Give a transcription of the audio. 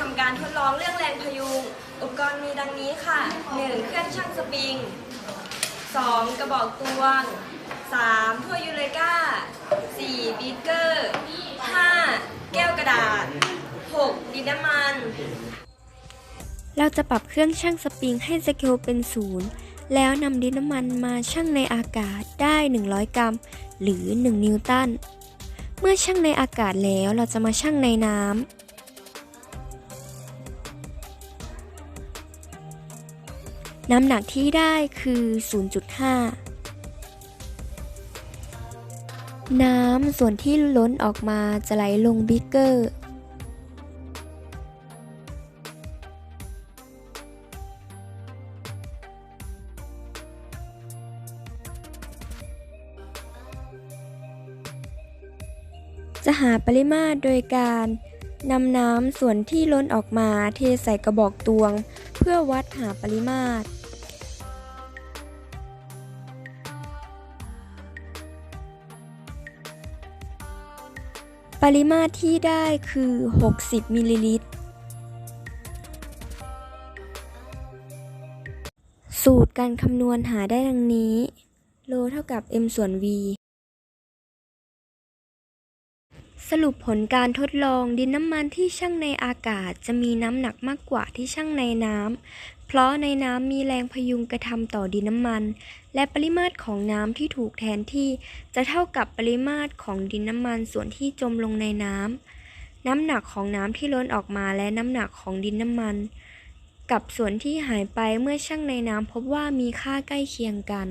ทำการทดลองเรื่องแรงพยุง อุปกรณ์มีดังนี้ค่ะ 1. เครื่องชั่งสปริง 2. กระบอกตวง 3. ถ้วยยูเรกา 4. บีเกอร์ 5. แก้วกระดาษ 6. ดินน้ำมัน เราจะปรับเครื่องชั่งสปริงให้สเกลเป็นศูนย์แล้วนำดินน้ำมันมาชั่งในอากาศได้ 100 กรัม หรือ 1 นิวตัน เมื่อชั่งในอากาศแล้วเราจะมาชั่งในน้ำ น้ำหนักที่ได้คือ 0.5 น้ำส่วนที่ล้นออกมาจะไหลลงบิ๊กเกอร์ จะหาปริมาตรโดยการนำน้ำส่วนที่ล้นออกมาเทใส่กระบอกตวง เพื่อวัดหาปริมาตร ปริมาตรที่ได้คือ 60มิลลิลิตร สูตรการคำนวณหาได้ดังนี้ โลเท่ากับ m ส่วน v สรุปผลการทดลองดินน้ำมันที่ชั่งในอากาศจะมีน้ำหนักมากกว่าที่ชั่งในน้ำ เพราะในน้ำมีแรงพยุงกระทำต่อดินน้ำมัน และปริมาตรของน้ำที่ถูกแทนที่ จะเท่ากับปริมาตรของดินน้ำมันส่วนที่จมลงในน้ำ น้ำหนักของน้ำที่ล้นออกมาและน้ำหนักของดินน้ำมัน กับส่วนที่หายไปเมื่อชั่งในน้ำพบว่ามีค่าใกล้เคียงกัน